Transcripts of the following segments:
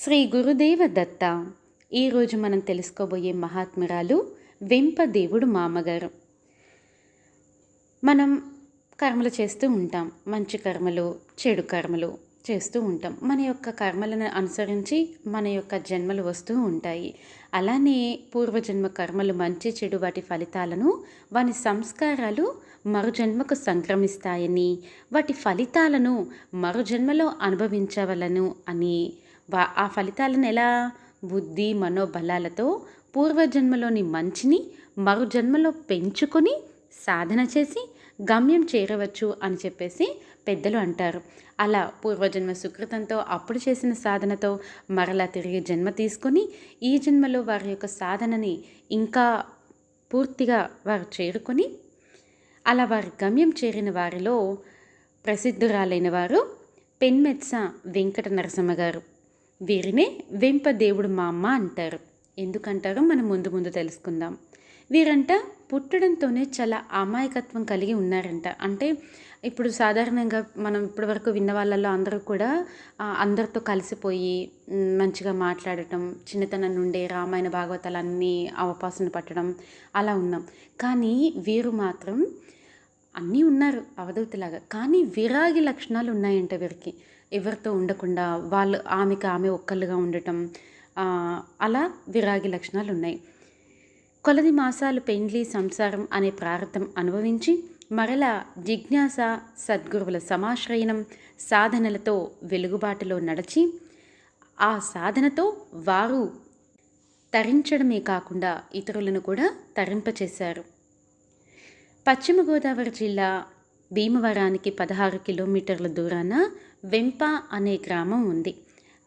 శ్రీ గురుదేవ దత్త. ఈరోజు మనం తెలుసుకోబోయే మహాత్మురాలు వెంపదేవుడు మామగారు. మనం కర్మలు చేస్తూ ఉంటాం. మంచి కర్మలు చెడు కర్మలు చేస్తూ ఉంటాం. మన యొక్క కర్మలను అనుసరించి మన యొక్క జన్మలు వస్తూ ఉంటాయి. అలానే పూర్వజన్మ కర్మలు మంచి చెడు వాటి ఫలితాలను వాని సంస్కారాలు మరుజన్మకు సంక్రమిస్తాయని వాటి ఫలితాలను మరుజన్మలో అనుభవించవలను అని ఆ ఫలితాలను ఎలా? బుద్ధి మనోబలాలతో పూర్వజన్మలోని మంచిని మరుజన్మలో పెంచుకొని సాధన చేసి గమ్యం చేరవచ్చు అని చెప్పేసి పెద్దలు అంటారు. అలా పూర్వజన్మ సుకృతంతో అప్పుడు చేసిన సాధనతో మరలా తిరిగి జన్మ తీసుకొని ఈ జన్మలో వారి యొక్క సాధనని ఇంకా పూర్తిగా వారు చేరుకొని అలా వారి గమ్యం చేరిన వారిలో ప్రసిద్ధురాలైన వారు పెన్మెత్స వెంకట నరసమ్మ గారు. వీరినే వెంపదేవుడు మా అమ్మ అంటారు. ఎందుకంటారో మనం ముందు ముందు తెలుసుకుందాం. వీరంట పుట్టడంతోనే చాలా అమాయకత్వం కలిగి ఉన్నారంట. అంటే ఇప్పుడు సాధారణంగా మనం ఇప్పటివరకు విన్న వాళ్ళల్లో అందరూ కూడా అందరితో కలిసిపోయి మంచిగా మాట్లాడటం చిన్నతనం నుండే రామాయణ భాగవతాలన్నీ అవపాసన పట్టడం అలా ఉన్నాం. కానీ వీరు మాత్రం అన్నీ ఉన్నారు అవధూతలాగా. కానీ విరాగి లక్షణాలు ఉన్నాయంట వీరికి. ఎవరితో ఉండకుండా వాళ్ళు ఆమెకు ఆమె ఒక్కళ్ళుగా ఉండటం అలా విరాగి లక్షణాలు ఉన్నాయి కొలది మాసాలు పెండ్లి సంసారం అనే ప్రారంభం అనుభవించి మరలా జిజ్ఞాస సద్గురువుల సమాశ్రయనం సాధనలతో వెలుగుబాటులో నడిచి ఆ సాధనతో వారు తరించడమే కాకుండా ఇతరులను కూడా తరింపచేశారు. పశ్చిమ గోదావరి జిల్లా భీమవరానికి పదహారు కిలోమీటర్ల దూరాన వెంప అనే గ్రామం ఉంది.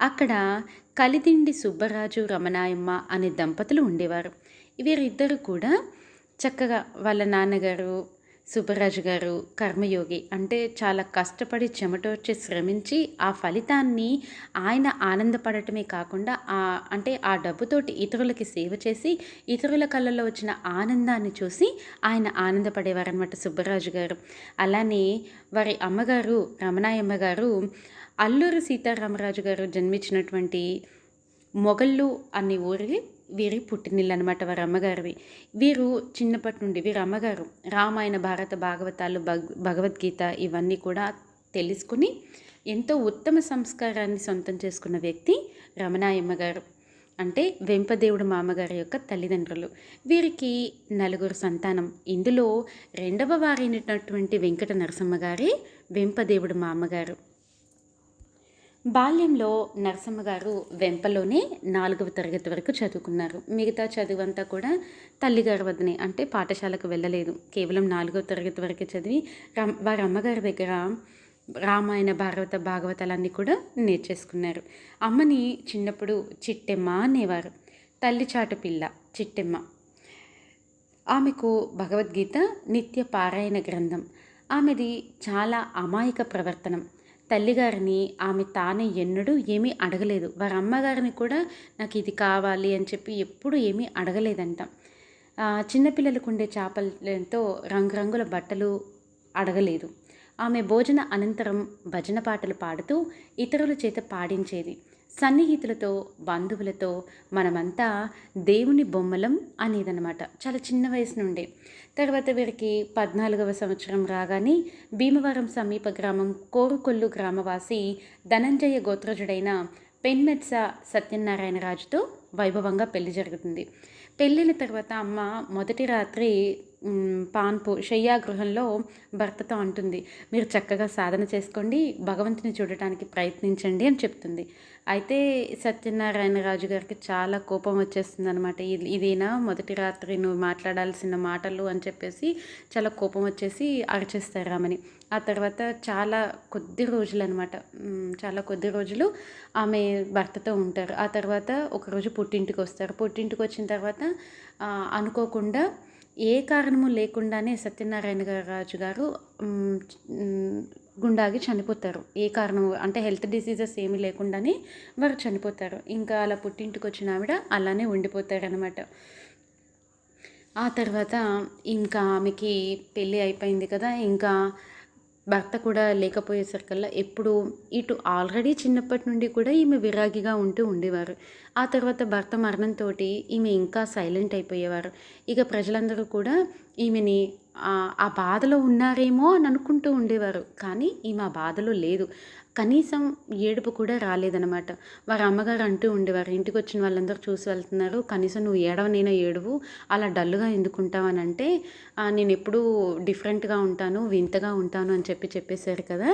అక్కడ కలిదిండి సుబ్బరాజు రమణాయమ్మ అనే దంపతులు ఉండేవారు. వీరిద్దరు కూడా చక్కగా వాళ్ళ నాన్నగారు సుబ్బరాజు గారు కర్మయోగి అంటే చాలా కష్టపడి చెమటోర్చి శ్రమించి ఆ ఫలితాన్ని ఆయన ఆనందపడటమే కాకుండా ఆ అంటే ఆ డబ్బుతోటి ఇతరులకి సేవ చేసి ఇతరుల కళ్ళల్లో వచ్చిన ఆనందాన్ని చూసి ఆయన ఆనందపడేవారనమాట సుబ్బరాజు గారు. అలానే వారి అమ్మగారు రమణాయమ్మ గారు అల్లూరు సీతారామరాజు గారు జన్మించినటువంటి మొగళ్ళు అనే ఊరి వీరి పుట్టినిల్లు అనమాట వారి అమ్మగారివి. వీరు చిన్నప్పటి నుండి వీరి అమ్మగారు రామాయణ భారత భాగవతాలు భగ భగవద్గీత ఇవన్నీ కూడా తెలుసుకుని ఎంతో ఉత్తమ సంస్కారాన్ని సొంతం చేసుకున్న వ్యక్తి రమణాయమ్మ గారు. అంటే వెంపదేవుడు మామగారి యొక్క తల్లిదండ్రులు. వీరికి నలుగురు సంతానం. ఇందులో రెండవ వారైనటువంటి వెంకట నరసమ్మ గారి వెంపదేవుడు మామగారు. బాల్యంలో నరసమ్మ గారు వెంపలోనే నాలుగవ తరగతి వరకు చదువుకున్నారు. మిగతా చదువంతా కూడా తల్లిగారి వద్దనే అంటే పాఠశాలకు వెళ్ళలేదు. కేవలం నాలుగవ తరగతి వరకే చదివి రమ్- వారి అమ్మగారి దగ్గర రామాయణ భారత భాగవతాలన్నీ కూడా నేర్చేసుకున్నారు. అమ్మని చిన్నప్పుడు చిట్టెమ్మ అనేవారు. తల్లి చాటు పిల్ల చిట్టెమ్మ. ఆమెకు భగవద్గీత నిత్య పారాయణ గ్రంథం. ఆమెది చాలా అమాయక ప్రవర్తనం. తల్లిగారిని ఆమె తానే ఎన్నడూ ఏమీ అడగలేదు. వారి అమ్మగారిని కూడా నాకు ఇది కావాలి అని చెప్పి ఎప్పుడు ఏమీ అడగలేదంట. చిన్నపిల్లలకు ఉండే చేపలతో రంగురంగుల బట్టలు అడగలేదు. ఆమె భోజన అనంతరం భజన పాటలు పాడుతూ ఇతరుల చేత పాడించేది. సన్నిహితులతో బంధువులతో మనమంతా దేవుని బొమ్మలం అనేదన్నమాట. చాలా చిన్న వయసు నుండే. తర్వాత వీరికి పద్నాలుగవ సంవత్సరం రాగానే భీమవరం సమీప గ్రామం కోరుకొల్లు గ్రామవాసి ధనంజయ గోత్రజుడైన పెన్మెత్స సత్యనారాయణ రాజుతో వైభవంగా పెళ్ళి జరుగుతుంది. పెళ్ళిన తర్వాత అమ్మ మొదటి రాత్రి పాన్పు శయ్యాగృహంలో భర్తతో అంటుంది. మీరు చక్కగా సాధన చేసుకోండి భగవంతుని చూడటానికి ప్రయత్నించండి అని చెప్తుంది. అయితే సత్యనారాయణ రాజు గారికి చాలా కోపం వచ్చేస్తుంది అనమాట ఇదేనా మొదటి రాత్రి నువ్వు మాట్లాడాల్సిన మాటలు అని చెప్పేసి చాలా కోపం వచ్చేసి అరిచేస్తారు ఆమెని. ఆ తర్వాత చాలా కొద్ది రోజులు అనమాట చాలా కొద్ది రోజులు ఆమె భర్తతో ఉంటారు. ఆ తర్వాత ఒకరోజు పుట్టింటికి వస్తారు. పుట్టింటికి వచ్చిన తర్వాత అనుకోకుండా ఏ కారణము లేకుండానే సత్యనారాయణ రాజు గారు గుండాగి చనిపోతారు. ఏ కారణం అంటే హెల్త్ డిసీజెస్ ఏమీ లేకుండానే వారు చనిపోతారు. ఇంకా అలా పుట్టింటికి వచ్చిన ఆవిడ అలానే ఉండిపోతారనమాట ఆ తర్వాత ఇంకా ఆమెకి పెళ్ళి అయిపోయింది కదా ఇంకా భర్త కూడా లేకపోయేసరికల్లా ఎప్పుడు ఇటు ఆల్రెడీ చిన్నప్పటి నుండి కూడా ఈమె విరాగిగా ఉంటూ ఉండేవారు. ఆ తర్వాత భర్త మరణంతో ఈమె ఇంకా సైలెంట్ అయిపోయేవారు. ఇక ప్రజలందరూ కూడా ఈమెని ఆ బాధలో ఉన్నారేమో అని అనుకుంటూ ఉండేవారు. కానీ ఈమె ఆ బాధలో లేదు. కనీసం ఏడుపు కూడా రాలేదనమాట వారి అమ్మగారు అంటూ ఉండేవారు ఇంటికి వచ్చిన వాళ్ళందరూ చూసి వెళ్తున్నారు కనీసం నువ్వు ఏడవనైనా ఏడువు అలా డల్గా ఎందుకుంటావు అని అంటే నేను ఎప్పుడూ డిఫరెంట్గా ఉంటాను వింతగా ఉంటాను అని చెప్పి చెప్పేశారు కదా.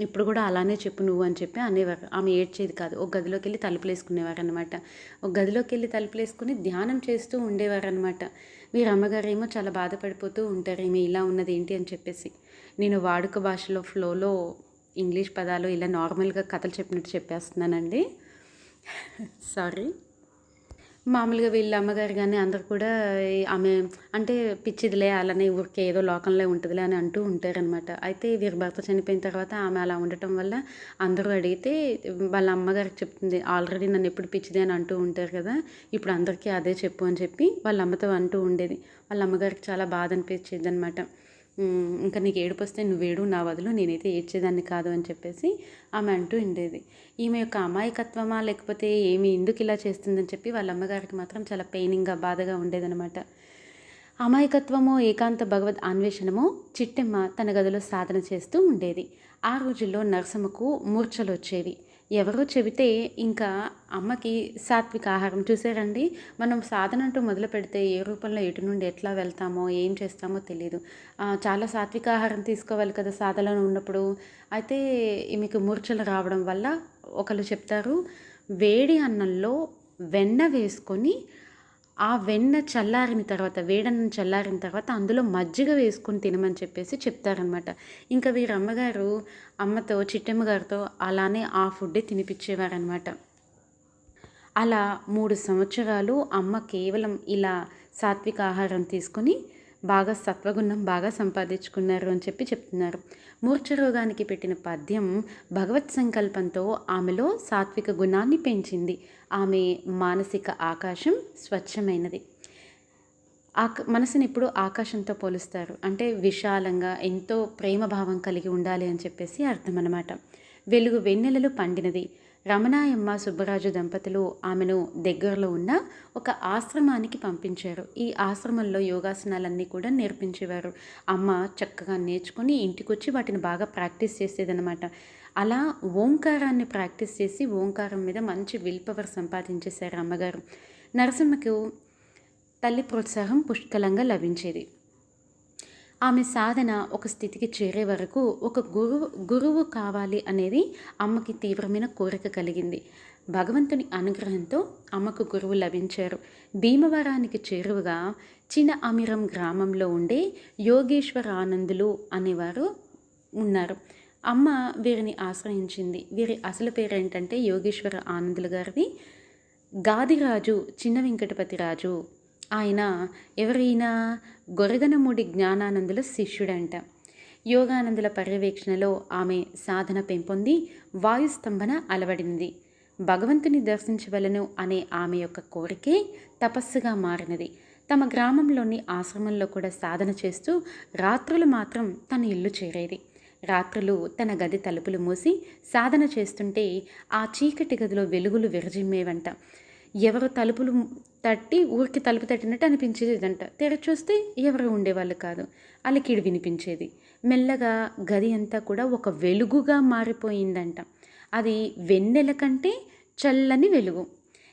ఇప్పుడు కూడా అలానే చెప్పు నువ్వు అని చెప్పి అనేవారు. ఆమె ఏడ్చేది కాదు. ఒక గదిలోకి వెళ్ళి తలుపులు వేసుకునేవారు అనమాట ఒక గదిలోకి వెళ్ళి తలుపులు వేసుకుని ధ్యానం చేస్తూ ఉండేవారు అనమాట వీరి అమ్మగారు ఏమో చాలా బాధపడిపోతూ ఉంటారు ఈమె ఇలా ఉన్నది ఏంటి? అని చెప్పేసి. నేను వాడుక భాషలో ఫ్లోలో ఇంగ్లీష్ పదాలు ఇలా నార్మల్గా కథలు చెప్పినట్టు చెప్పేస్తున్నానండి. సారీ మామూలుగా వీళ్ళ అమ్మగారు కానీ అందరు కూడా ఆమె అంటే పిచ్చిదిలే అలానే ఊరికే ఏదో లోకంలో ఉంటుందిలే అని అంటూ ఉంటారనమాట అయితే వీరి భర్త చనిపోయిన తర్వాత ఆమె అలా ఉండటం వల్ల అందరూ అడిగితే వాళ్ళ అమ్మగారికి చెప్తుంది ఆల్రెడీ నన్ను ఎప్పుడు పిచ్చిది అని అంటూ ఉంటారు కదా ఇప్పుడు అందరికీ అదే చెప్పు అని చెప్పి వాళ్ళ అమ్మతో అంటూ ఉండేది. వాళ్ళ అమ్మగారికి చాలా బాధ అనిపించేది అనమాట ఇంకా నీకు ఏడుపు వస్తే నువ్వేడు నా వదులు నేనైతే ఏడ్చేదాన్ని కాదు అని చెప్పేసి ఆమె అంటూ ఉండేది. ఈమె యొక్క అమాయకత్వమా లేకపోతే ఏమి ఎందుకు ఇలా చేస్తుందని చెప్పి వాళ్ళ అమ్మగారికి మాత్రం చాలా పెయినింగ్గా బాధగా ఉండేదనమాట అమాయకత్వమో ఏకాంత భగవద్ అన్వేషణమో చిట్టెమ్మ తన గదిలో సాధన చేస్తూ ఉండేది. ఆ రోజుల్లో నరసమ్మకు మూర్ఛలు వచ్చేవి. ఎవరో చెబితే ఇంకా అమ్మకి సాత్విక ఆహారం చూసారండి? మనం సాధన అంటూ మొదలు పెడితే ఏ రూపంలో ఎటు నుండి ఎట్లా వెళ్తామో ఏం చేస్తామో తెలియదు చాలా సాత్విక ఆహారం తీసుకోవాలి కదా సాధనలో ఉన్నప్పుడు. అయితే మీకు మూర్ఛలు రావడం వల్ల ఒకళ్ళు చెప్తారు వేడి అన్నంలో వెన్న వేసుకొని ఆ వెన్న చల్లారిన తర్వాత వేడన్నం చల్లారిన తర్వాత అందులో మజ్జిగ వేసుకొని తినమని చెప్పేసి చెప్తారనమాట ఇంకా వీరి అమ్మగారు అమ్మతో చిట్టమ్మ గారితో అలానే ఆ ఫుడ్డే తినిపించేవారనమాట అలా మూడు సంవత్సరాలు అమ్మ కేవలం ఇలా సాత్విక ఆహారం తీసుకొని బాగా సత్వగుణం బాగా సంపాదించుకున్నారు అని చెప్పి చెప్తున్నారు. మూర్ఛరోగానికి పెట్టిన పద్యం భగవత్ సంకల్పంతో ఆమెలో సాత్విక గుణాన్ని పెంచింది. ఆమె మానసిక ఆకాశం స్వచ్ఛమైనది. ఆక మనసుని ఇప్పుడు ఆకాశంతో పోలుస్తారు. అంటే విశాలంగా ఎంతో ప్రేమభావం కలిగి ఉండాలి అని చెప్పేసి అర్థం అన్నమాట వెలుగు వెన్నెలలు పండినది. రమణాయమ్మ సుబ్బరాజు దంపతులు ఆమెను దగ్గరలో ఉన్న ఒక ఆశ్రమానికి పంపించారు. ఈ ఆశ్రమంలో యోగాసనాలన్నీ కూడా నేర్పించేవారు. అమ్మ చక్కగా నేర్చుకుని ఇంటికొచ్చి వాటిని బాగా ప్రాక్టీస్ చేసేదనమాట అలా ఓంకారాన్ని ప్రాక్టీస్ చేసి ఓంకారం మీద మంచి విల్ పవర్ సంపాదించేశారు అమ్మగారు. నరసింహకు తల్లి ప్రోత్సాహం పుష్కలంగా లభించేది. ఆమె సాధన ఒక స్థితికి చేరే వరకు ఒక గురువు గురువు కావాలి అనేది అమ్మకి తీవ్రమైన కోరిక కలిగింది. భగవంతుని అనుగ్రహంతో అమ్మకు గురువు లభించారు. భీమవరానికి చేరువగా చిన్న అమిరం గ్రామంలో ఉండే యోగేశ్వర ఆనందులు అనేవారు ఉన్నారు. అమ్మ వీరిని ఆశ్రయించింది. వీరి అసలు పేరేంటంటే యోగేశ్వర ఆనందులు గారిది. గాదిరాజు చిన్న వెంకటపతి రాజు ఆయన ఎవరైనా గొరగనముడి జ్ఞానానందుల శిష్యుడంట. యోగానందుల పర్యవేక్షణలో ఆమె సాధన పెంపొంది వాయుస్తంభన అలవడింది. భగవంతుని దర్శించవలను అనే ఆమె యొక్క కోరికే తపస్సుగా మారినది. తమ గ్రామంలోని ఆశ్రమంలో కూడా సాధన చేస్తూ రాత్రులు మాత్రం తన ఇల్లు చేరేది. రాత్రులు తన గది తలుపులు మూసి సాధన చేస్తుంటే ఆ చీకటి గదిలో వెలుగులు విరజిమ్మేవంట. ఎవరు తలుపులు తట్టి ఊరికి తలుపు తట్టినట్టు అనిపించేదంట. తెర చూస్తే ఎవరు ఉండేవాళ్ళు కాదు. అలికిడి వినిపించేది. మెల్లగా గది అంతా కూడా ఒక వెలుగుగా మారిపోయిందంట. అది వెన్నెల కంటే చల్లని వెలుగు.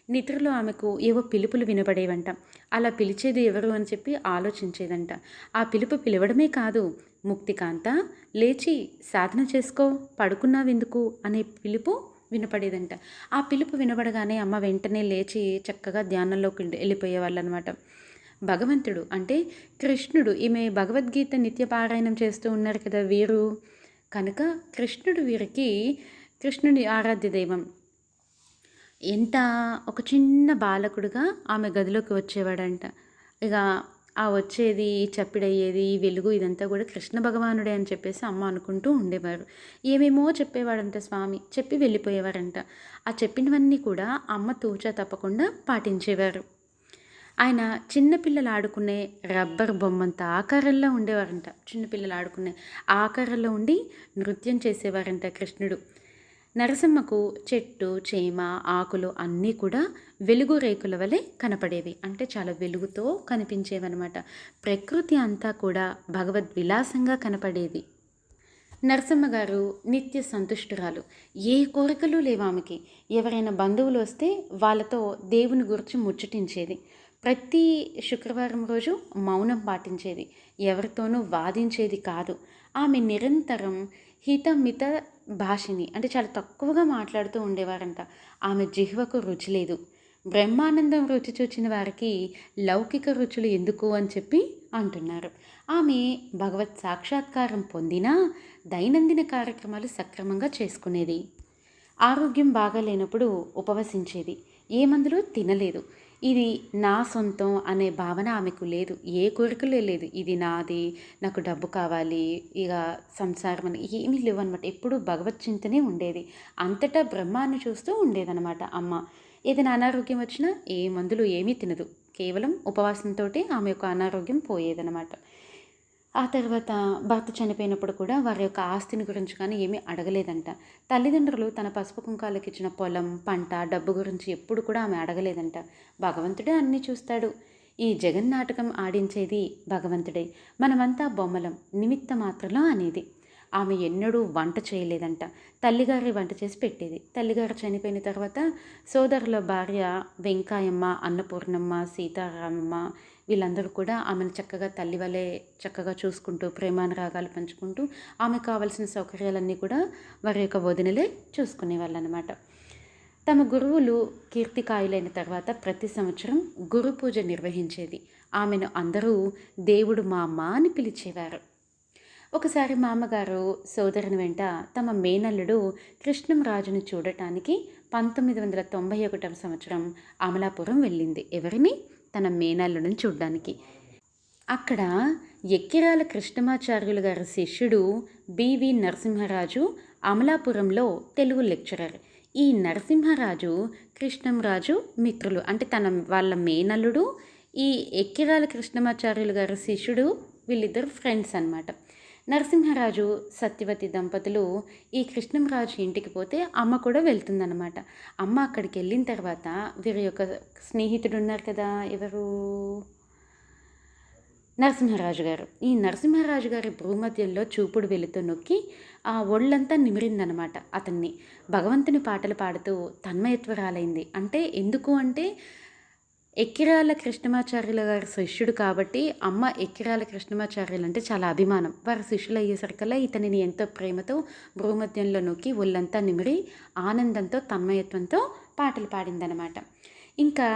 నిద్రలో ఆమెకు ఏవో పిలుపులు వినబడేవంట. అలా పిలిచేది ఎవరు అని చెప్పి ఆలోచించేదంట. ఆ పిలుపు పిలవడమే కాదు ముక్తికాంత లేచి సాధన చేసుకో పడుకున్నావెందుకు అనే పిలుపు వినపడేదంట. ఆ పిలుపు వినబడగానే అమ్మ వెంటనే లేచి చక్కగా ధ్యానంలోకి వెళ్ళిపోయేవాళ్ళు అనమాట భగవంతుడు అంటే కృష్ణుడు. ఈమె భగవద్గీత నిత్య పారాయణం చేస్తూ ఉన్నారు కదా వీరు. కనుక కృష్ణుడు వీరికి కృష్ణుడి ఆరాధ్య దైవం. ఎంత ఒక చిన్న బాలకుడుగా ఆమె గదిలోకి వచ్చేవాడంట. ఇక ఆ వచ్చేది చప్పిడయ్యేది వెలుగు ఇదంతా కూడా కృష్ణ భగవానుడే అని చెప్పేసి అమ్మ అనుకుంటూ ఉండేవారు. ఏమేమో చెప్పేవాడంట స్వామి. చెప్పి వెళ్ళిపోయేవారంట. ఆ చెప్పినవన్నీ కూడా అమ్మ తూచా తప్పకుండా పాటించేవారు. ఆయన చిన్నపిల్లలు ఆడుకునే రబ్బర్ బొమ్మంత ఆకారంలో ఉండేవారంట. చిన్నపిల్లలు ఆడుకునే ఆకారంలో ఉండి నృత్యం చేసేవారంట కృష్ణుడు. నరసింహకు చెట్టు చేమ ఆకులు అన్నీ కూడా వెలుగు రేకుల వలె కనపడేవి. అంటే చాలా వెలుగుతో కనిపించేవన్నమాట. ప్రకృతి అంతా కూడా భగవద్ విలాసంగా కనపడేది. నరసమ్మ గారు నిత్య సంతుష్టురాలు. ఏ కోరికలు లేవు ఆమెకి. ఎవరైనా బంధువులు వస్తే వాళ్ళతో దేవుని గురించి ముచ్చటించేది. ప్రతి శుక్రవారం రోజు మౌనం పాటించేది. ఎవరితోనూ వాదించేది కాదు. ఆమె నిరంతరం హితమిత భాషిని అంటే చాలా తక్కువగా మాట్లాడుతూ ఉండేవారంట. ఆమె జిహ్వకు రుచి లేదు. బ్రహ్మానందం రుచి చూచిన వారికి లౌకిక రుచులు ఎందుకు అని చెప్పి అంటున్నారు. ఆమె భగవత్ సాక్షాత్కారం పొందినా దైనందిన కార్యక్రమాలు సక్రమంగా చేసుకునేది. ఆరోగ్యం బాగాలేనప్పుడు ఉపవసించేది. ఏ మందులు తినలేదు. ఇది నా సొంతం అనే భావన ఆమెకు లేదు. ఏ కోరికలే లేదు. ఇది నాది నాకు డబ్బు కావాలి ఇక సంసారం అని ఏమీ లేవు అనమాట ఎప్పుడూ భగవత్ చింతనే ఉండేది. అంతటా బ్రహ్మాన్ని చూస్తూ ఉండేదన్నమాట అమ్మ. ఏదైనా అనారోగ్యం వచ్చినా ఏ మందులు ఏమీ తినదు. కేవలం ఉపవాసంతో ఆమె యొక్క అనారోగ్యం పోయేదన్నమాట. ఆ తర్వాత భర్త చనిపోయినప్పుడు కూడా వారి యొక్క ఆస్తిని గురించి కానీ ఏమీ అడగలేదంట. తల్లిదండ్రులు తన పసుపు కుంకాలకు ఇచ్చిన పొలం పంట డబ్బు గురించి ఎప్పుడు కూడా ఆమె అడగలేదంట. భగవంతుడే అన్నీ చూస్తాడు. ఈ జగన్నాటకం ఆడించేది భగవంతుడే. మనమంతా బొమ్మలం నిమిత్త మాత్రలో అనేది. ఆమె ఎన్నడూ వంట చేయలేదంట. తల్లిగారి వంట చేసి పెట్టేది. తల్లిగారు చనిపోయిన తర్వాత సోదరుల భార్య వెంకాయమ్మ అన్నపూర్ణమ్మ సీతారామమ్మ వీళ్ళందరూ కూడా ఆమెను చక్కగా తల్లి వలె చక్కగా చూసుకుంటూ ప్రేమానురాగాలు పంచుకుంటూ ఆమెకు కావలసిన సౌకర్యాలన్నీ కూడా వారి యొక్క వదినలే చూసుకునేవాళ్ళు అనమాట తమ గురువులు కీర్తికాయులైన తర్వాత ప్రతి సంవత్సరం గురు పూజ నిర్వహించేది. ఆమెను అందరూ దేవుడు మా అమ్మ అని పిలిచేవారు. ఒకసారి మా అమ్మగారు సోదరుని వెంట తమ మేనల్లుడు కృష్ణంరాజును చూడటానికి పంతొమ్మిది వందల తొంభై ఒకటవ సంవత్సరం అమలాపురం వెళ్ళింది. ఎవరిని? తన మేనల్లుడిని చూడ్డానికి. అక్కడ ఎక్కిరాల కృష్ణమాచార్యులు గారి శిష్యుడు బివి నరసింహరాజు అమలాపురంలో తెలుగు లెక్చరర్. ఈ నరసింహరాజు కృష్ణంరాజు మిత్రులు అంటే తన వాళ్ళ మేనల్లుడు ఈ ఎక్కిరాల కృష్ణమాచార్యులు గారి శిష్యుడు వీళ్ళిద్దరు ఫ్రెండ్స్ అనమాట నరసింహరాజు సత్యవతి దంపతులు ఈ కృష్ణంరాజు ఇంటికి పోతే అమ్మ కూడా వెళ్తుందన్నమాట. అమ్మ అక్కడికి వెళ్ళిన తర్వాత వీరి యొక్క స్నేహితుడు ఉన్నారు కదా ఎవరు? నరసింహరాజు గారు. ఈ నరసింహరాజు గారి భూమధ్యంలో చూపుడు వెలుతూ నొక్కి ఆ ఒళ్ళంతా నిమిరిందనమాట అతన్ని. భగవంతుని పాటలు పాడుతూ తన్మయత్వరాలైంది. అంటే ఎందుకు అంటే ఎక్కిరాల కృష్ణమాచార్యుల గారి శిష్యుడు కాబట్టి అమ్మ ఎక్కిరాల కృష్ణమాచార్యులు అంటే చాలా అభిమానం. వారి శిష్యులు అయ్యేసరికల్లా ఇతనిని ఎంతో ప్రేమతో భూమధ్యంలో నొక్కి ఒళ్ళంతా నిమిరి ఆనందంతో తన్మయత్వంతో పాటలు పాడిందనమాట ఇంకా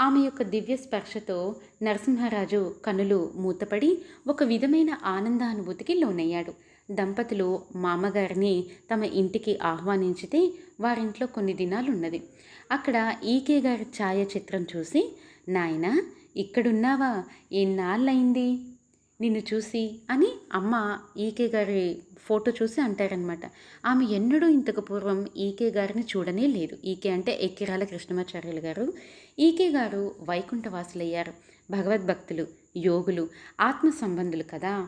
ఆమె యొక్క దివ్య స్పర్శతో నరసింహరాజు కనులు మూతపడి ఒక విధమైన ఆనందానుభూతికి లోనయ్యాడు. దంపతులు మామగారిని తమ ఇంటికి ఆహ్వానించితే వారింట్లో కొన్ని దినాలు ఉన్నది అక్కడ ఈకే గారి ఛాయాచిత్రం చూసి నాయన ఇక్కడున్నావా? ఎన్నాళ్ళయింది? నిన్ను చూసి అని అమ్మ ఈకే గారి ఫోటో చూసి అంటారనమాట ఆమె ఎన్నడూ ఇంతకు పూర్వం ఈకే గారిని చూడనే లేదు. ఈకే అంటే ఎక్కిరాల కృష్ణమాచార్యులు గారు. ఈకే గారు వైకుంఠవాసులయ్యారు. భగవద్భక్తులు యోగులు ఆత్మ సంబంధులు కదా.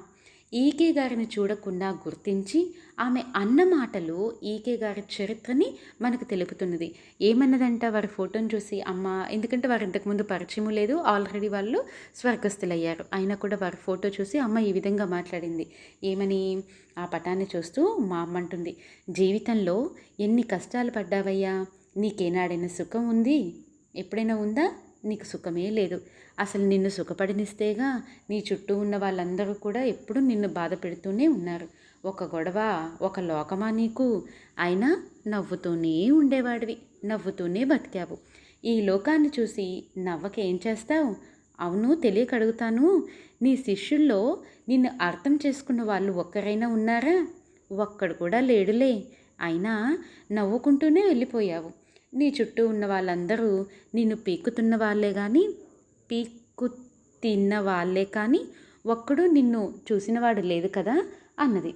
ఈకే గారిని చూడకుండా గుర్తించి ఆమె అన్న మాటలు ఈకే గారి చరిత్రని మనకు తెలుపుతున్నది. ఏమన్నదంట వారి ఫోటోని చూసి అమ్మ ఎందుకంటే వారు ఇంతకుముందు పరిచయం లేదు ఆల్రెడీ వాళ్ళు స్వర్గస్థులయ్యారు. అయినా కూడా వారి ఫోటో చూసి అమ్మ ఈ విధంగా మాట్లాడింది. ఏమని ఆ పటాన్ని చూస్తూ మా అమ్మ అంటుంది జీవితంలో ఎన్ని కష్టాలు పడ్డావయ్యా? నీకేనాడైనా సుఖం ఉంది? ఎప్పుడైనా ఉందా? నీకు సుఖమే లేదు. అసలు నిన్ను సుఖపడినిస్తేగా నీ చుట్టూ ఉన్న వాళ్ళందరూ కూడా ఎప్పుడూ నిన్ను బాధ పెడుతూనే ఉన్నారు. ఒక గొడవ ఒక లోకమా నీకు? అయినా నవ్వుతూనే ఉండేవాడివి నవ్వుతూనే బతికావు. ఈ లోకాన్ని చూసి నవ్వకేం చేస్తావు? అవును తెలియక అడుగుతాను నీ శిష్యుల్లో నిన్ను అర్థం చేసుకున్న వాళ్ళు ఒక్కరైనా ఉన్నారా? ఒక్కడు కూడా లేడులే. అయినా నవ్వుకుంటూనే వెళ్ళిపోయావు. నీ చుట్టూ ఉన్న వాళ్ళందరూ నిన్ను పీక్కుతున్న వాళ్ళే కానీ పీక్కు తిన్న వాళ్ళే కానీ ఒక్కడు నిన్ను చూసినవాడు లేదు కదా అన్నది.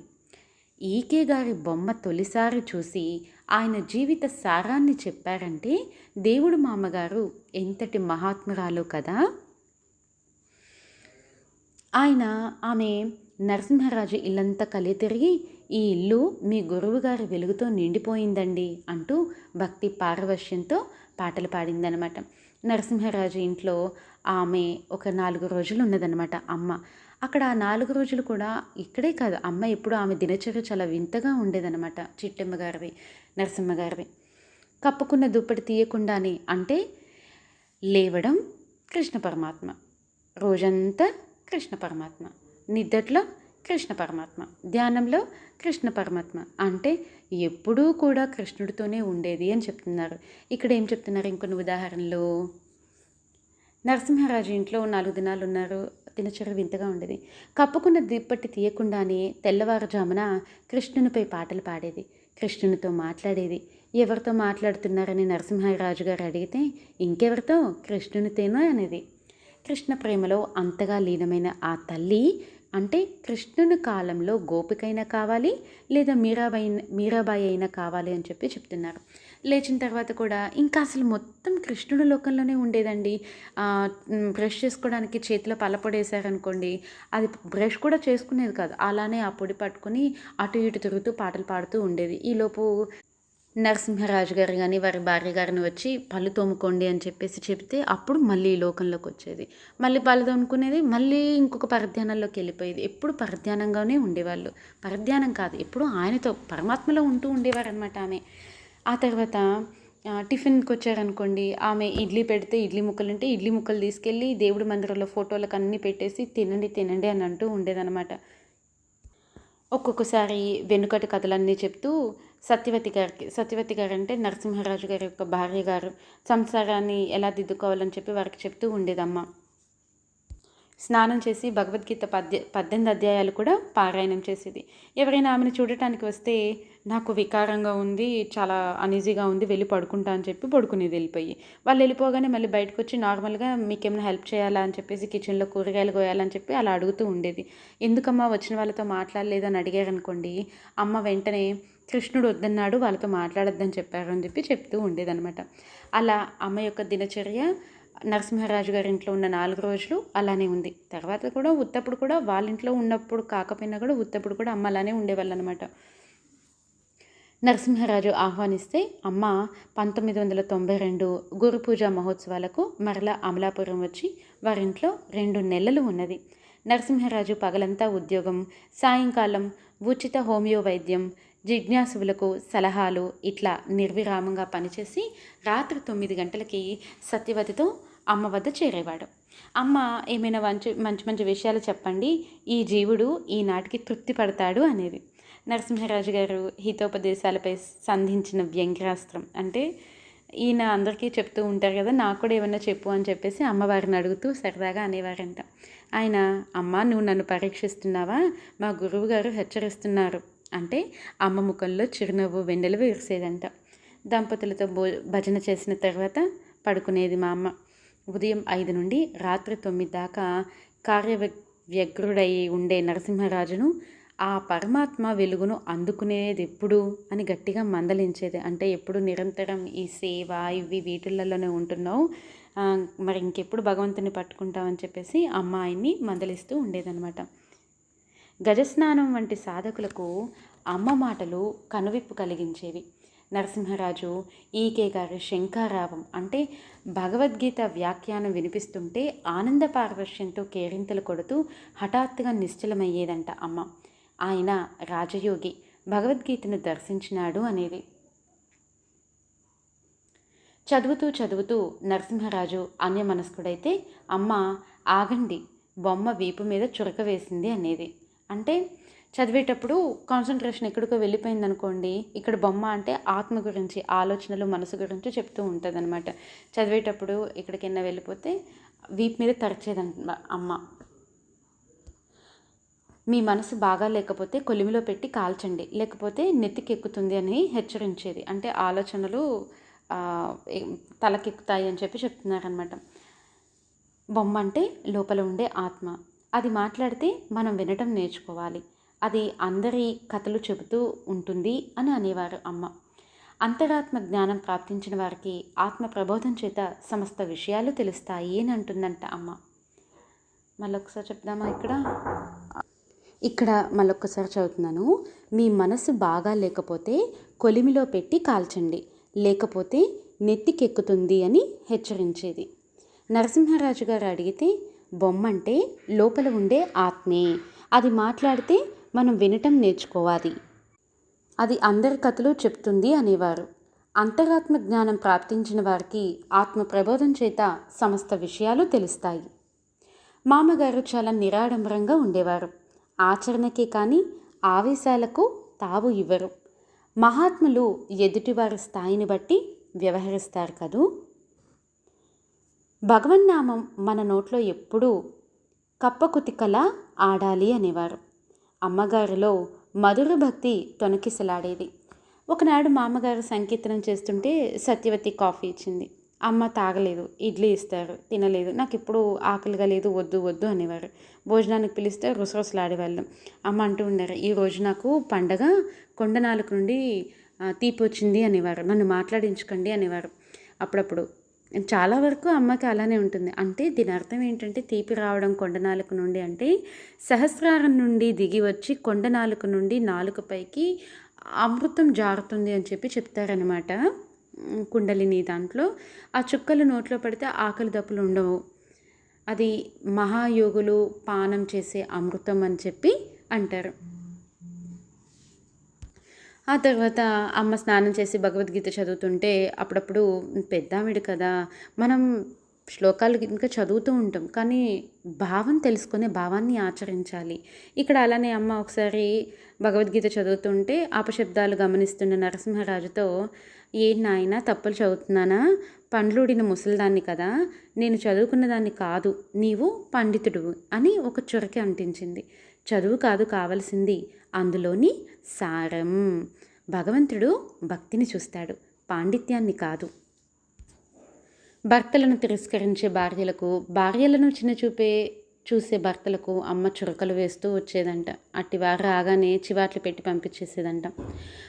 ఈకే గారి బొమ్మ తొలిసారి చూసి ఆయన జీవిత సారాన్ని చెప్పారంటే దేవుడు మామగారు ఎంతటి మహాత్మురాలు కదా? ఆయన ఆమె నరసింహరాజు ఇల్లంతా కలి తిరిగి ఈ ఇల్లు మీ గురువుగారి వెలుగుతో నిండిపోయిందండి అంటూ భక్తి పారవశ్యంతో పాటలు పాడిందనమాట. నరసింహరాజు ఇంట్లో ఆమె ఒక నాలుగు రోజులు ఉన్నదనమాట అమ్మ. అక్కడ ఆ నాలుగు రోజులు కూడా ఇక్కడే కాదు అమ్మ ఎప్పుడు ఆమె దినచర్య చాలా వింతగా ఉండేదనమాట చిట్టమ్మ గారివి నరసింహ గారివి. కప్పుకున్న దుప్పటి తీయకుండానే అంటే లేవడం కృష్ణ పరమాత్మ. రోజంతా కృష్ణ పరమాత్మ. నిద్దట్లో కృష్ణ పరమాత్మ. ధ్యానంలో కృష్ణ పరమాత్మ. అంటే ఎప్పుడూ కూడా కృష్ణుడితోనే ఉండేది అని చెప్తున్నారు. ఇక్కడ ఏం చెప్తున్నారు ఇంకొన్ని ఉదాహరణలు? నరసింహరాజు ఇంట్లో నాలుగు దినాలు ఉన్నారు. దినచర్య వింతగా ఉండేది. కప్పుకున్న దిప్పటి తీయకుండానే తెల్లవారుజామున కృష్ణునిపై పాటలు పాడేది. కృష్ణునితో మాట్లాడేది. ఎవరితో మాట్లాడుతున్నారని నరసింహరాజు గారు అడిగితే ఇంకెవరితో? కృష్ణునితేనో అనేది. కృష్ణ ప్రేమలో అంతగా లీనమైన ఆ తల్లి అంటే కృష్ణుని కాలంలో గోపికైనా కావాలి లేదా మీరాబాయి మీరాబాయి అయినా కావాలి అని చెప్పి చెప్తున్నారు. లేచిన తర్వాత కూడా ఇంకా అసలు మొత్తం కృష్ణుడి లోకంలోనే ఉండేదండి. బ్రష్ చేసుకోవడానికి చేతిలో పలపొడేశారనుకోండి అది బ్రష్ కూడా చేసుకునేది కాదు. అలానే ఆ పొడి పట్టుకొని అటు ఇటు తిరుగుతూ పాటలు పాడుతూ ఉండేది. ఈలోపు నరసింహరాజు గారు కానీ వారి భార్య గారిని వచ్చి పళ్ళు తోముకోండి అని చెప్పేసి చెప్తే అప్పుడు మళ్ళీ ఈ లోకంలోకి వచ్చేది. మళ్ళీ పళ్ళు తోముకునేది మళ్ళీ ఇంకొక పరధ్యానంలోకి వెళ్ళిపోయేది. ఎప్పుడు పరధ్యానంగానే ఉండేవాళ్ళు. పరధ్యానం కాదు ఎప్పుడు ఆయనతో పరమాత్మలో ఉంటూ ఉండేవారు అనమాట ఆమె. ఆ తర్వాత టిఫిన్కి వచ్చారనుకోండి ఆమె ఇడ్లీ పెడితే ఇడ్లీ ముక్కలు ఉంటే ఇడ్లీ ముక్కలు తీసుకెళ్ళి దేవుడి మందిరంలో ఫోటోలకు అన్నీ పెట్టేసి తినండి తినండి అని అంటూ ఉండేదన్నమాట. ఒక్కొక్కసారి వెనుకటి కథలన్నీ చెప్తూ సత్యవతి గారికి సత్యవతి గారు అంటే నరసింహరాజు గారి యొక్క భార్య గారు. సంసారాన్ని ఎలా దిద్దుకోవాలని చెప్పి వారికి చెప్తూ ఉండేదమ్మ. స్నానం చేసి భగవద్గీత పద్య పద్దెనిమిది అధ్యాయాలు కూడా పారాయణం చేసేది. ఎవరైనా ఆమెను చూడటానికి వస్తే నాకు వికారంగా ఉంది చాలా అనీజీగా ఉంది వెళ్ళి పడుకుంటా అని చెప్పి పడుకునేది వెళ్ళిపోయి. వాళ్ళు వెళ్ళిపోగానే మళ్ళీ బయటకు వచ్చి నార్మల్గా మీకేమైనా హెల్ప్ చేయాలా అని చెప్పేసి కిచెన్లో కూరగాయలు కోయాలని చెప్పి అలా అడుగుతూ ఉండేది. ఎందుకమ్మా వచ్చిన వాళ్ళతో మాట్లాడలేదని అడిగారనుకోండి అమ్మ వెంటనే కృష్ణుడు వద్దన్నాడు వాళ్ళతో మాట్లాడొద్దని చెప్పారు అని చెప్పి చెప్తూ ఉండేదనమాట అలా అమ్మ యొక్క దినచర్య నరసింహరాజు గారి ఇంట్లో ఉన్న నాలుగు రోజులు అలానే ఉంది. తర్వాత కూడా ఉత్తప్పుడు కూడా వాళ్ళ ఇంట్లో ఉన్నప్పుడు కాకపోయినా కూడా ఉత్తప్పుడు కూడా అమ్మ అలానే ఉండేవాళ్ళు అనమాట నరసింహరాజు ఆహ్వానిస్తే అమ్మ పంతొమ్మిది వందల తొంభై రెండు గురు పూజ మహోత్సవాలకు మరలా అమలాపురం వచ్చి వారింట్లో రెండు నెలలు ఉన్నది. నరసింహరాజు పగలంతా ఉద్యోగం సాయంకాలం ఉచిత హోమియో వైద్యం జిజ్ఞాసువులకు సలహాలు ఇట్లా నిర్విరామంగా పనిచేసి రాత్రి తొమ్మిది గంటలకి సత్యవతితో అమ్మ వద్ద చేరేవాడు. అమ్మ ఏమైనా మంచి మంచి మంచి విషయాలు చెప్పండి. ఈ జీవుడు ఈనాటికి తృప్తి పడతాడు అనేది. నరసింహరాజు గారు హితోపదేశాలపై సంధించిన వ్యంగ్యాస్త్రం. అంటే ఈయన అందరికీ చెప్తూ ఉంటారు కదా నాకు కూడా ఏమన్నా చెప్పు అని చెప్పేసి అమ్మవారిని అడుగుతూ సరదాగా అనేవారంట. ఆయన అమ్మ నువ్వు నన్ను పరీక్షిస్తున్నావా? మా గురువు గారు హెచ్చరిస్తున్నారు. అంటే అమ్మ ముఖంలో చిరునవ్వు వెన్నెలు విరిసేదంట. దంపతులతో భో భజన చేసిన తర్వాత పడుకునేది మా అమ్మ. ఉదయం ఐదు నుండి రాత్రి తొమ్మిది దాకా కార్య వ్యగ్రుడై ఉండే నరసింహరాజును ఆ పరమాత్మ వెలుగును అందుకునేది ఎప్పుడు అని గట్టిగా మందలించేది. అంటే ఎప్పుడు నిరంతరం ఈ సేవ ఇవి వీటిలలోనే ఉంటున్నావు. మరి ఇంకెప్పుడు భగవంతుని పట్టుకుంటామని చెప్పేసి అమ్మ ఆయన్ని మందలిస్తూ ఉండేదనమాట గజస్నానం వంటి సాధకులకు అమ్మ మాటలు కనువిప్పు కలిగించేవి. నరసింహరాజు ఈకే గారి శంఖారావం అంటే భగవద్గీత వ్యాఖ్యానం వినిపిస్తుంటే ఆనంద పారవశ్యంతో కేరింతలు కొడుతూ హఠాత్తుగా నిశ్చలమయ్యేదంట అమ్మ. ఆయన రాజయోగి భగవద్గీతను దర్శించినాడు అనేది చదువుతూ చదువుతూ నరసింహరాజు అన్యమనస్కుడైతే అమ్మ ఆగండి బొమ్మ వీపు మీద చురక వేసింది అనేది అంటే చదివేటప్పుడు కాన్సన్ట్రేషన్ ఎక్కడికో వెళ్ళిపోయింది అనుకోండి ఇక్కడ బొమ్మ అంటే ఆత్మ గురించి ఆలోచనలు మనసు గురించి చెప్తూ ఉంటుంది అనమాట చదివేటప్పుడు ఎక్కడికైనా వెళ్ళిపోతే వీపు మీద తరచేదంట అమ్మ. మీ మనసు బాగా లేకపోతే కొలిమిలో పెట్టి కాల్చండి. లేకపోతే నెత్తికెక్కుతుంది అని హెచ్చరించేది. అంటే ఆలోచనలు తలకెక్కుతాయి అని చెప్పి చెప్తున్నారనమాట బొమ్మ అంటే లోపల ఉండే ఆత్మ. అది మాట్లాడితే మనం వినటం నేర్చుకోవాలి. అది అందరి కథలు చెబుతూ ఉంటుంది అని అనేవారు అమ్మ. అంతరాత్మ జ్ఞానం ప్రాప్తించిన వారికి ఆత్మ ప్రబోధం చేత సమస్త విషయాలు తెలుస్తాయి అని అంటుందంట అమ్మ. మళ్ళొకసారి చెప్దామా ఇక్కడ? ఇక్కడ మళ్ళొక్కసారి చదువుతున్నాను. మీ మనసు బాగా లేకపోతే కొలిమిలో పెట్టి కాల్చండి. లేకపోతే నెత్తికెక్కుతుంది అని హెచ్చరించేది. నరసింహరాజు గారు అడిగితే బొమ్మ అంటే లోపల ఉండే ఆత్మే. అది మాట్లాడితే మనం వినటం నేర్చుకోవాలి. అది అందరి కథలు చెప్తుంది అనేవారు. అంతరాత్మ జ్ఞానం ప్రాప్తించిన వారికి ఆత్మ ప్రబోధం చేత సమస్త విషయాలు తెలుస్తాయి. మామగారు చాలా నిరాడంబరంగా ఉండేవారు. ఆచరణకే కానీ ఆవేశాలకు తావు ఇవ్వరు. మహాత్ములు ఎదుటివారి స్థాయిని బట్టి వ్యవహరిస్తారు కదూ? భగవన్నామం మన నోట్లో ఎప్పుడూ కప్పకుతికలా ఆడాలి అనేవారు. అమ్మగారిలో మధుర భక్తి తొనకిసలాడేది ఒకనాడు మామగారు సంకీర్తనం చేస్తుంటే సత్యవతి కాఫీ ఇచ్చింది. అమ్మ తాగలేదు ఇడ్లీ ఇస్తారు తినలేదు నాకు ఇప్పుడు ఆకలిగా లేదు వద్దు వద్దు అనేవారు. భోజనానికి పిలిస్తే రుసరుసలాడేవాళ్ళం. అమ్మ అంటూ ఉన్నారు ఈరోజు నాకు పండగ కొండ నాలుగు నుండి తీపి వచ్చింది అనేవారు. నన్ను మాట్లాడించుకోండి అనేవారు. అప్పుడప్పుడు చాలా వరకు అమ్మకి అలానే ఉంటుంది. అంటే దీని అర్థం ఏంటంటే తీపి రావడం కొండ నాలుక నుండి అంటే సహస్రారం నుండి దిగి వచ్చి కొండ నాలుక నుండి నాలుకపైకి అమృతం జారుతుంది అని చెప్పి చెప్తారనమాట కుండలిని దాంట్లో. ఆ చుక్కలు నోట్లో పడితే ఆకలి దప్పులు ఉండవు. అది మహాయోగులు పానం చేసే అమృతం అని చెప్పి అంటారు. ఆ తర్వాత అమ్మ స్నానం చేసి భగవద్గీత చదువుతుంటే అప్పుడప్పుడు పెద్దావిడ కదా మనం శ్లోకాలు ఇంకా చదువుతూ ఉంటాం కానీ భావం తెలుసుకునే భావాన్ని ఆచరించాలి. ఇక్కడ అలానే అమ్మ ఒకసారి భగవద్గీత చదువుతుంటే అపశబ్దాలు గమనిస్తున్న నరసింహరాజుతో ఏ నాయన తప్పులు చదువుతున్నానా? పండ్లుడిన ముసలిదాన్ని కదా నేను చదువుకున్న దాన్ని కాదు నీవు పండితుడు అని ఒక చురకి అంటించింది. చదువు కాదు కావలసింది. అందులోని సారం. భగవంతుడు భక్తిని చూస్తాడు. పాండిత్యాన్ని కాదు. భర్తలను తిరస్కరించే భార్యలకు భార్యలను చిన్నచూపే చూసే భర్తలకు అమ్మ చురకలు వేస్తూ వచ్చేదంట. అట్టి వారు రాగానే చివాట్లు పెట్టి పంపించేసేదంట.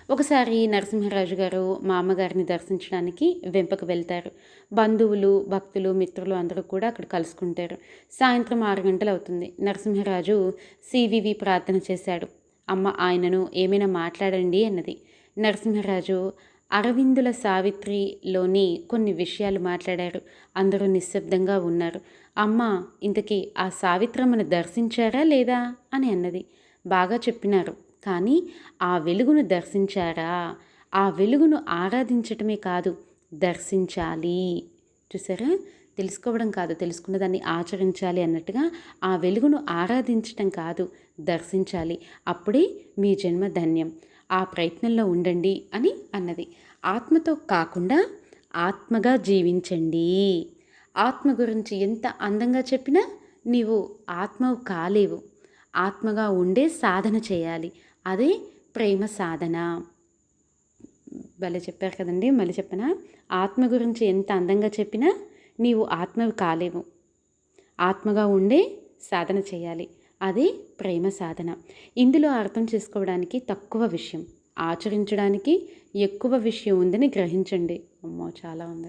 ఒకసారి నరసింహరాజు గారు మా అమ్మగారిని దర్శించడానికి వెంపకు వెళ్తారు. బంధువులు భక్తులు మిత్రులు అందరూ కూడా అక్కడ కలుసుకుంటారు. సాయంత్రం ఆరు గంటలు అవుతుంది నరసింహరాజు సివివి ప్రార్థన చేశాడు. అమ్మ ఆయనను ఏమైనా మాట్లాడండి అన్నది. నరసింహరాజు అరవిందుల సావిత్రిలోని కొన్ని విషయాలు మాట్లాడారు. అందరూ నిశ్శబ్దంగా ఉన్నారు. అమ్మ ఇంతకీ ఆ సావిత్రమ్మను దర్శించారా లేదా అని అన్నది. బాగా చెప్పినారు. కానీ ఆ వెలుగును దర్శించారా? ఆ వెలుగును ఆరాధించటమే కాదు దర్శించాలి. చూసారా? తెలుసుకోవడం కాదు తెలుసుకున్న దాన్ని ఆచరించాలి అన్నట్టుగా ఆ వెలుగును ఆరాధించటం కాదు దర్శించాలి. అప్పుడే మీ జన్మ ధన్యం. ఆ ప్రయత్నంలో ఉండండి అని అన్నది. ఆత్మతో కాకుండా ఆత్మగా జీవించండి. ఆత్మ గురించి ఎంత అందంగా చెప్పినా నీవు ఆత్మవు కాలేవు. ఆత్మగా ఉండే సాధన చేయాలి. అదే ప్రేమ సాధన. భలే చెప్పారు కదండి మళ్ళీ చెప్పనా? ఆత్మ గురించి ఎంత అందంగా చెప్పినా నీవు ఆత్మవి కాలేవు. ఆత్మగా ఉండే సాధన చేయాలి. అదే ప్రేమ సాధన. ఇందులో అర్థం చేసుకోవడానికి తక్కువ విషయం. ఆచరించడానికి ఎక్కువ విషయం ఉందని గ్రహించండి. అమ్మో చాలా ఉంది.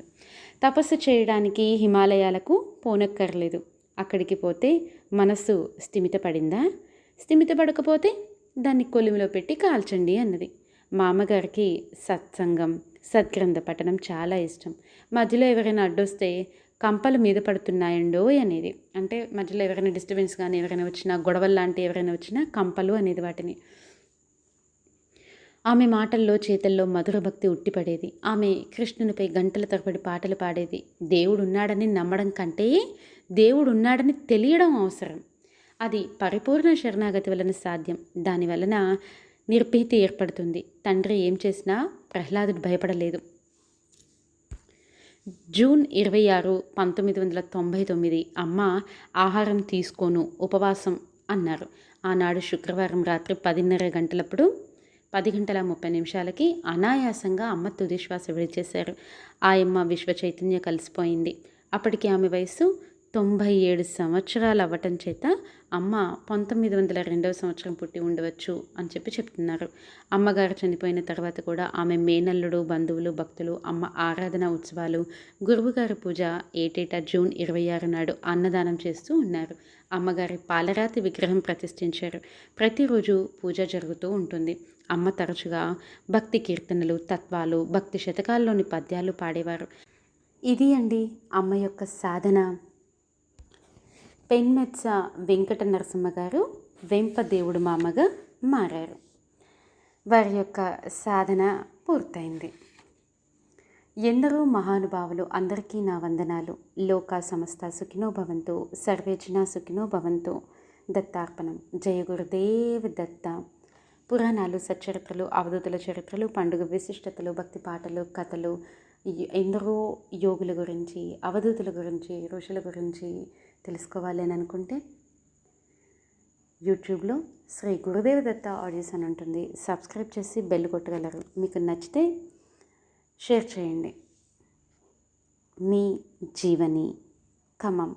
తపస్సు చేయడానికి హిమాలయాలకు పోనక్కర్లేదు. అక్కడికి పోతే మనస్సు స్థిమితపడిందా? స్థిమితపడకపోతే దాన్ని కొలిమిలో పెట్టి కాల్చండి అన్నది. మా అమ్మగారికి సత్సంగం సద్గ్రంథ పఠనం చాలా ఇష్టం. మధ్యలో ఎవరైనా అడ్డొస్తే కంపలు మీద పడుతున్నాయండో అనేది. అంటే మధ్యలో ఎవరైనా డిస్టర్బెన్స్ కానీ ఎవరైనా వచ్చినా గొడవలు లాంటి ఎవరైనా వచ్చినా కంపలు అనేది వాటిని. ఆమె మాటల్లో చేతల్లో మధుర భక్తి ఉట్టిపడేది. ఆమె కృష్ణునిపై గంటల తరబడి పాటలు పాడేది. దేవుడు ఉన్నాడని నమ్మడం కంటే దేవుడు ఉన్నాడని తెలియడం అవసరం. అది పరిపూర్ణ శరణాగతి వలన సాధ్యం. దాని వలన నిర్భీతి ఏర్పడుతుంది. తండ్రి ఏం చేసినా ప్రహ్లాదుడు భయపడలేదు. జూన్ ఇరవై ఆరు పంతొమ్మిది వందల తొంభై తొమ్మిది అమ్మ ఆహారం తీసుకోను ఉపవాసం అన్నారు. ఆనాడు శుక్రవారం రాత్రి పదిన్నర గంటలప్పుడు పది గంటల ముప్పై నిమిషాలకి అనాయాసంగా అమ్మ తుదిశ్వాస విడిచేశారు. ఆయమ్మ విశ్వ చైతన్య కలిసిపోయింది. అప్పటికి ఆమె వయసు తొంభై ఏడు సంవత్సరాలు అవ్వటం చేత అమ్మ పంతొమ్మిది వందల రెండవ సంవత్సరం పుట్టి ఉండవచ్చు అని చెప్పి చెప్తున్నారు. అమ్మగారు చనిపోయిన తర్వాత కూడా ఆమె మేనల్లుడు బంధువులు భక్తులు అమ్మ ఆరాధన ఉత్సవాలు గురువుగారి పూజ ఏటేటా జూన్ ఇరవై ఆరు నాడు అన్నదానం చేస్తూ ఉన్నారు. అమ్మగారి పాలరాతి విగ్రహం ప్రతిష్ఠించారు. ప్రతిరోజు పూజ జరుగుతూ ఉంటుంది. అమ్మ తరచుగా భక్తి కీర్తనలు తత్వాలు భక్తి శతకాల్లోని పద్యాలు పాడేవారు. ఇది అండి అమ్మ యొక్క సాధన. పెన్మెత్స వెంకట నరసింహ గారు వెంపదేవుడు మామగా మారారు. వారి యొక్క సాధన పూర్తయింది. ఎందరో మహానుభావులు అందరికీ నా వందనాలు. లోకా సమస్త సుఖినో భవంతు సర్వే సుఖినో భవంతు దత్తార్పణం. జయ గురుదేవ్ దత్త. పురాణాలు సచ్చరిత్రలు అవధూతుల చరిత్రలు పండుగ విశిష్టతలు భక్తి పాటలు కథలు ఎందరో యోగుల గురించి అవధూతుల గురించి ఋషుల గురించి తెలుసుకోవాలి అని అనుకుంటే యూట్యూబ్లో శ్రీ గురుదేవ దత్త ఆడియోస్ అని ఉంటుంది. సబ్స్క్రైబ్ చేసి బెల్ కొట్టగలరు. మీకు నచ్చితే షేర్ చేయండి. మీ జీవని ఖమ్మం.